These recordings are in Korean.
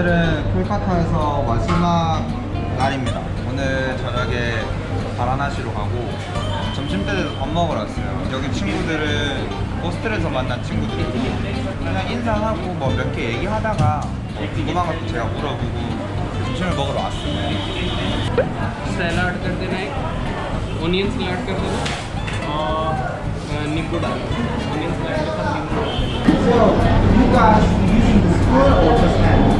오늘은 콜카타에서 마지막 날입니다. 오늘 저녁에 바라나시로 가고 점심 때도 밥 먹으러 왔어요. 여기 친구들은 호스텔에서 만난 친구들이고 그냥 인사하고 뭐 몇 개 얘기하다가 뭐 궁금한 것도 제가 물어보고 점심을 먹으러 왔어요. सैलाड कर देना एक ओनियन सलाद कर देना और अ, नींबू डाल ओनियन सलाद के साथ नींबू डाल So, you guys using the spoon or just hand?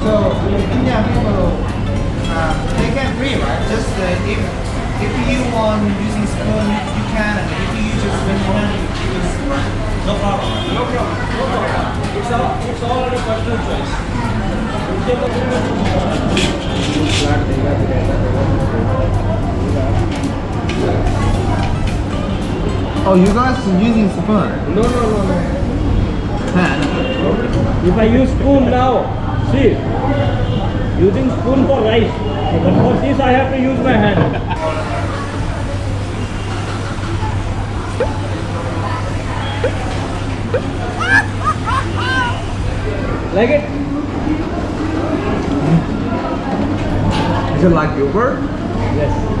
So in Indian people, they can free, right? Just uh, if if you want using spoon, you can. And if you use just hand, you just no problem. No problem. No problem. It's all, it's all a personal choice. Oh, you guys using spoon? No, no, no, no. Hand. If I use spoon now, see, using spoon for rice. But for this I have to use my hand. Like it? Is it like yogurt? Yes.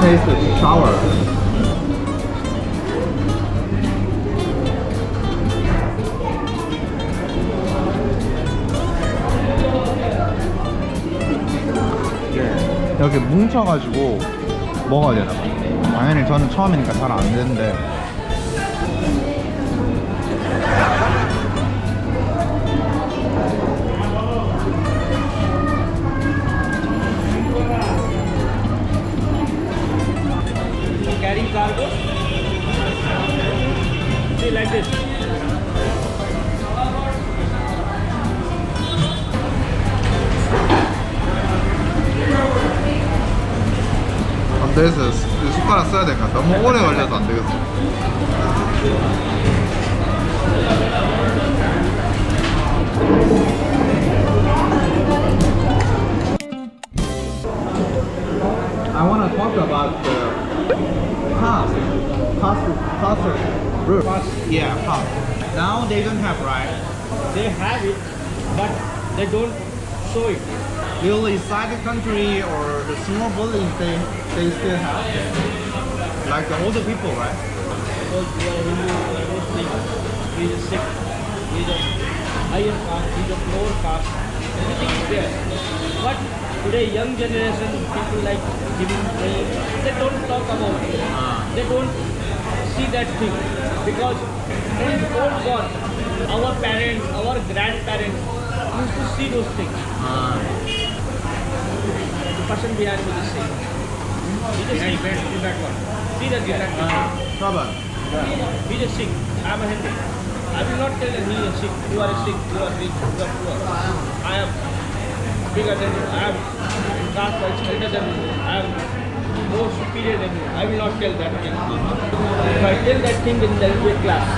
sour. If you taste it sour. 이렇게 뭉쳐가지고 먹어야 되나 봐. 당연히 저는 처음이니까 잘 안 되는데. Carrying cargo. See like this. 안 되겠어. 이 숟가락 써야 될까? 너무 오래 걸려서 안 되겠어. Yeah, past. Now they don't have right. They have it, but they don't show it. Will inside the country or the small buildings, they they still have like the older people, right? Because you are Hindu, you are Muslim, he is a Sikh, he is a higher caste, is a lower caste. Everything is there. But today young generation, people like giving prayer, they don't talk about it. Ah. They don't see that thing. Because oh in old gone, our parents, our grandparents used to see those things. Ah. The person behind me is saying. He just see that one. See that guy. Trouble. He's a Sikh. I'm a Hindu. I will not tell that he is a Sikh. You are a Sikh. You are rich. You are poor. I am bigger than you. I am caste wise greater than you. I am more superior than you. I will not tell that thing. If I tell that thing, then there will be a clash.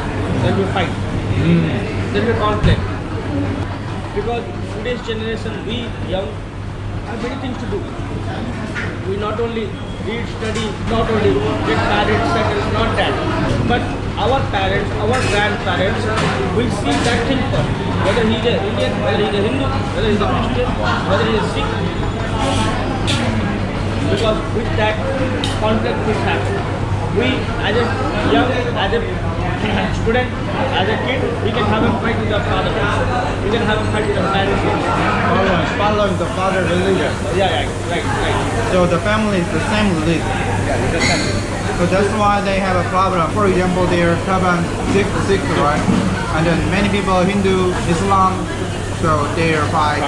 There will be fight. Hmm. There will be conflict. Because today's generation, we young, have many things to do. We not only read, study, not only get married, settle, not that. But our parents, our grandparents will see that thing first. Whether he is a Indian, whether he is a Hindu, whether he is a Christian, whether he is a Sikh. Because with that conflict will happen. We as a young, as a student, as a kid, we can have a fight with our father. We can have a fight with our parents. Following, following the father religion. Yeah, yeah, right, right. So the family is the same religion. Yeah, it's the same. So that's why they have a problem. For example, their Taban Sikh, Sikh, right? And then many people Hindu, Islam, so they are fight.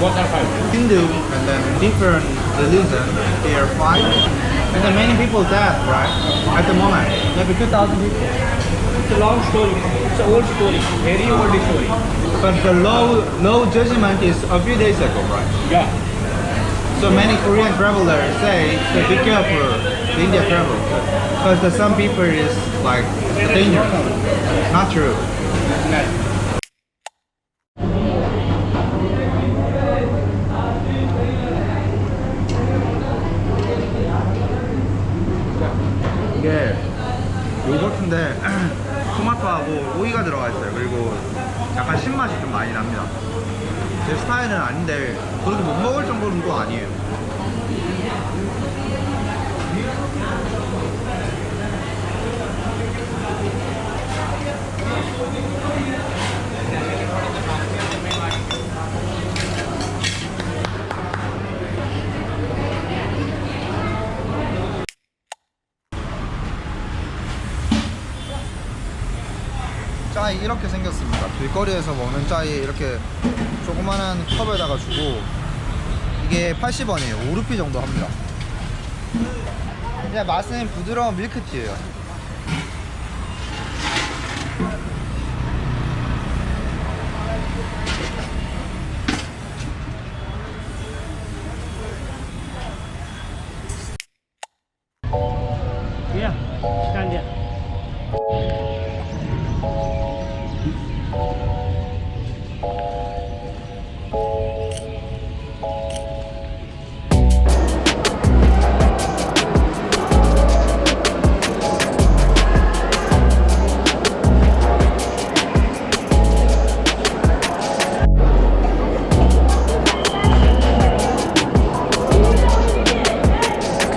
Both are fine. Hindu and then different religion, they are fight. And then many people dead, right? At the moment, maybe 2,000 people. It's a long story. It's an old story. Very old story. But the law, law judgment is a few days ago, right? Yeah. So many Korean travelers say to be careful the India travel because some people is like dangerous. Not true. 요거트인데 토마토하고 오이가 들어가 있어요. 그리고 약간 신맛이 좀 많이 납니다. 제 스타일은 아닌데 그렇게 못 먹을 정도는 또 아니에요. 짜이 이렇게 생겼습니다. 길거리에서 먹는 짜이 이렇게 조그마한 컵에다가 주고 이게 80원이에요. 5루피 정도 합니다. 그냥 맛은 부드러운 밀크티예요.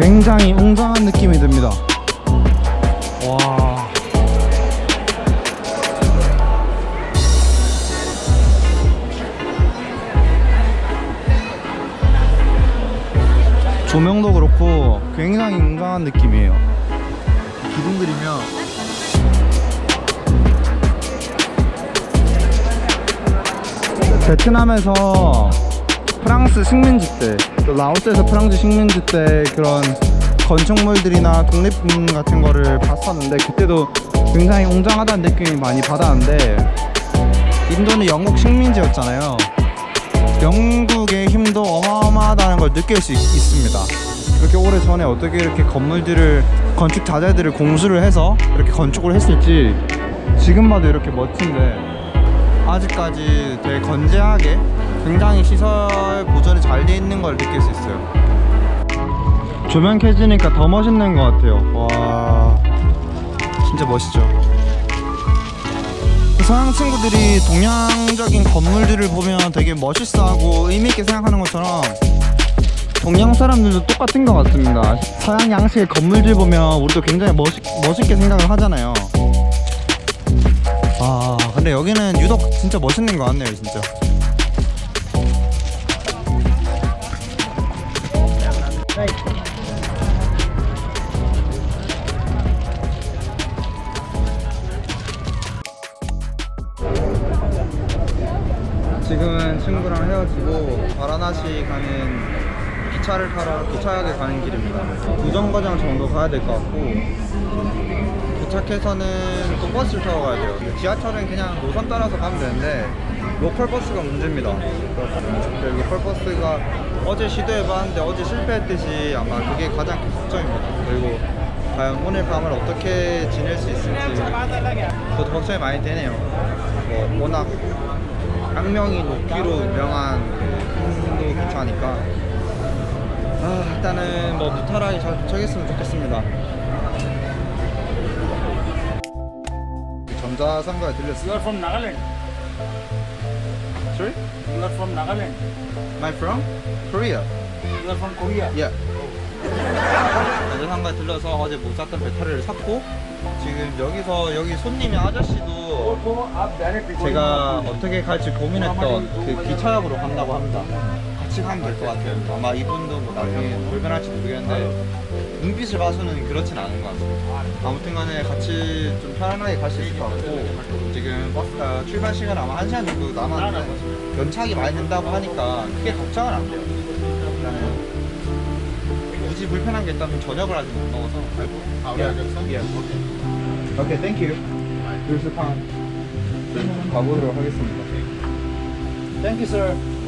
굉장히 웅장한 느낌이 듭니다. 와. 조명도 그렇고 굉장히 웅장한 느낌이에요. 기둥 그리면 베트남에서 프랑스 식민지 때, 또 라오스에서 프랑스 식민지 때 그런 건축물들이나 독립문 같은 거를 봤었는데 그때도 굉장히 웅장하다는 느낌이 많이 받았는데 인도는 영국 식민지였잖아요. 영국의 힘도 어마어마하다는 걸 느낄 수 있, 습니다 이렇게 오래 전에 어떻게 이렇게 건물들을 건축 자재들을 공수를 해서 이렇게 건축을 했을지 지금 봐도 이렇게 멋진데 아직까지 되게 건재하게 굉장히 시설 보존이 잘 돼 있는 걸 느낄 수 있어요. 조명 켜지니까 더 멋있는 것 같아요. 와, 진짜 멋있죠. 서양 친구들이 동양적인 건물들을 보면 되게 멋있어하고 의미있게 생각하는 것처럼 동양 사람들도 똑같은 것 같습니다. 서양 양식의 건물들 보면 우리도 굉장히 멋있, 멋있게 생각을 하잖아요. 아, 근데 여기는 유독 진짜 멋있는 것 같네요, 진짜. 지금은 친구랑 헤어지고 바라나시 가는 기차를 타러 기차역에 가는 길입니다. 두 정거장 정도 가야 될 것 같고 도착해서는 또 버스를 타고 가야 돼요. 지하철은 그냥 노선 따라서 가면 되는데 로컬 버스가 문제입니다. 그래서 로컬 버스가 어제 시도해봤는데 어제 실패했듯이 아마 그게 가장 큰 걱정입니다. 그리고 과연 오늘 밤을 어떻게 지낼 수 있을지 저도 걱정이 많이 되네요. 뭐 워낙 악명이 높기로 유명한 그 인도 기차니까 아 일단은 뭐 무탈하게 잘 도착했으면 좋겠습니다. 전자상가에 들렸어요. You are from Nagaland. Sorry? You are from Nagaland. Am I from? Korea. You are from Korea. Yeah. 전자상가에 들러서 어제 못 샀던 배터리를 샀고 지금 여기서 여기 손님이 아저씨도 제가 어떻게 갈지 고민했던 그 기차역으로 간다고 합니다. 같이 가면 될 것 같아요. 아마 이분도 뭐 나중에 불편할지 모르겠는데 눈빛을 봐서는 그렇진 않은 것 같습니다. 아무튼 간에 같이 좀 편안하게 갈 수 있을 것 같고 지금 버스가 출발 시간 아마 1시간 정도 남았는데 연착이 많이 된다고 하니까 크게 걱정은 안 돼요. 굳이 불편한 게 있다면 저녁을 아직 못 먹어서 예, 예. 오케이, 땡큐. 불스판 가보도록 하겠습니다. 땡큐, sir.